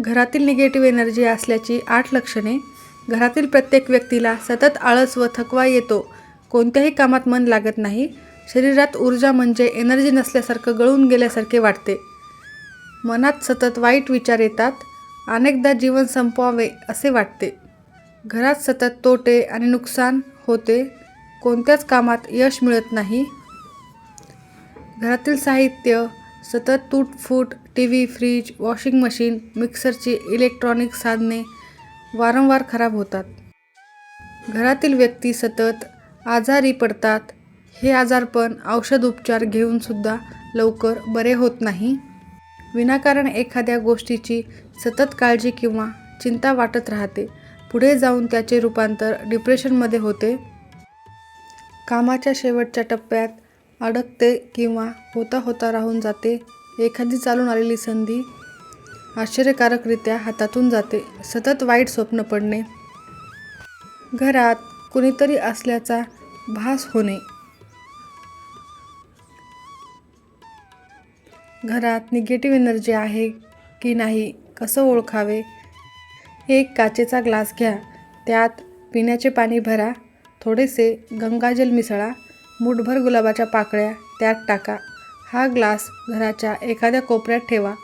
घरातील negative energy असल्याची आठ लक्षणे घरातील प्रत्येक व्यक्तीला सतत आळस व थकवा येतो कोणत्याही कामात मन लागत नाही शरीरात ऊर्जा म्हणजे एनर्जी नसल्यासारखं गळून गेल्यासारखे वाटते. मनात सतत वाईट विचार येतात अनेकदा जीवन संपवावे असे वाटते. घरात सतत तोटे आणि नुकसान होते कोणत्याच कामात यश मिळत नाही. घरातील साहित्य सतत तूटफूट T V fridge washing machine मिक्सरची electronic साधने वारंवार खराब होतात. घरातील व्यक्ती सतत आजारी पडतात. हे आजारपण औषध उपचार घेऊनसुद्धा लवकर बरे होत नाही. विनाकारण एखाद्या गोष्टीची सतत काळजी किंवा चिंता वाटत राहते. पुढे जाऊन त्याचे रूपांतर डिप्रेशनमध्ये होते. कामाच्या शेवटच्या टप्प्यात अडकते किंवा होता होता राहून जाते एखादी चालून आलेली संधी आश्चर्यकारकरित्या हातातून जाते सतत वाईट स्वप्न पडणे. घरात कुणीतरी असल्याचा भास होणे. घरात निगेटिव्ह एनर्जी आहे की नाही कसं ओळखावे? एक काचेचा ग्लास घ्या त्यात पिण्याचे पाणी भरा थोडेसे गंगाजल मिसळा मुठभर गुलाबाच्या पाकळ्या त्यात टाका. हा ग्लास घराच्या एखाद्या कोपऱ्यात ठेवा.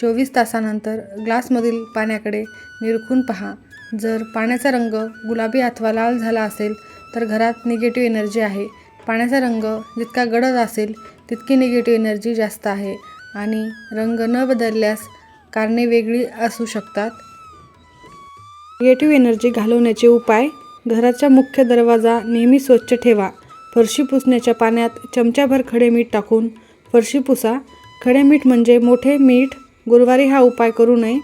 चोवीस तासानंतर ग्लासमधील पाण्याकडे निरखून पहा. जर पाण्याचा रंग गुलाबी अथवा लाल झाला असेल तर घरात निगेटिव्ह एनर्जी आहे. पाण्याचा रंग जितका गडद असेल तितकी निगेटिव्ह एनर्जी जास्त आहे आणि रंग न बदलल्यास कारणे वेगळी असू शकतात. निगेटिव्ह एनर्जी घालवण्याचे उपाय घराचा मुख्य दरवाजा नेहमी स्वच्छ ठेवा. फरशी पुसण्याच्या पाण्यात चमच्याभर खडे मीठ टाकून फरशी पुसा. खडे मीठ म्हणजे मोठे मीठ. गुरुवारी हा उपाय करू नये.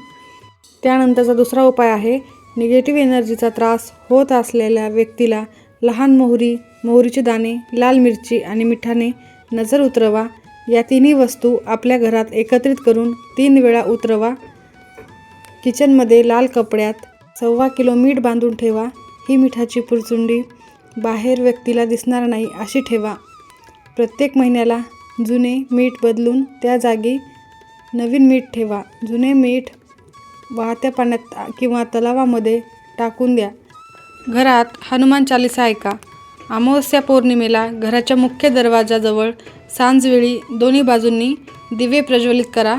त्यानंतरचा दुसरा उपाय आहे निगेटिव्ह एनर्जीचा त्रास होत असलेल्या व्यक्तीला लहान मोहरी मोहरीचे दाणे लाल मिरची आणि मिठाने नजर उतरवा. या तिन्ही वस्तू आपल्या घरात एकत्रित करून तीन वेळा उतरवा. किचनमध्ये लाल कपड्यात सव्वा किलो मीठ बांधून ठेवा. ही मिठाची पुरचुंडी बाहेर व्यक्तीला दिसणार नाही अशी ठेवा. प्रत्येक महिन्याला जुने मीठ बदलून त्या जागी नवीन मीठ ठेवा. जुने मीठ वाहत्या पाण्यात किंवा तलावामध्ये टाकून द्या. घरात हनुमान चालिसा ऐका. अमावस्या पौर्णिमेला घराच्या मुख्य दरवाजाजवळ सांजवेळी दोन्ही बाजूंनी दिवे प्रज्वलित करा.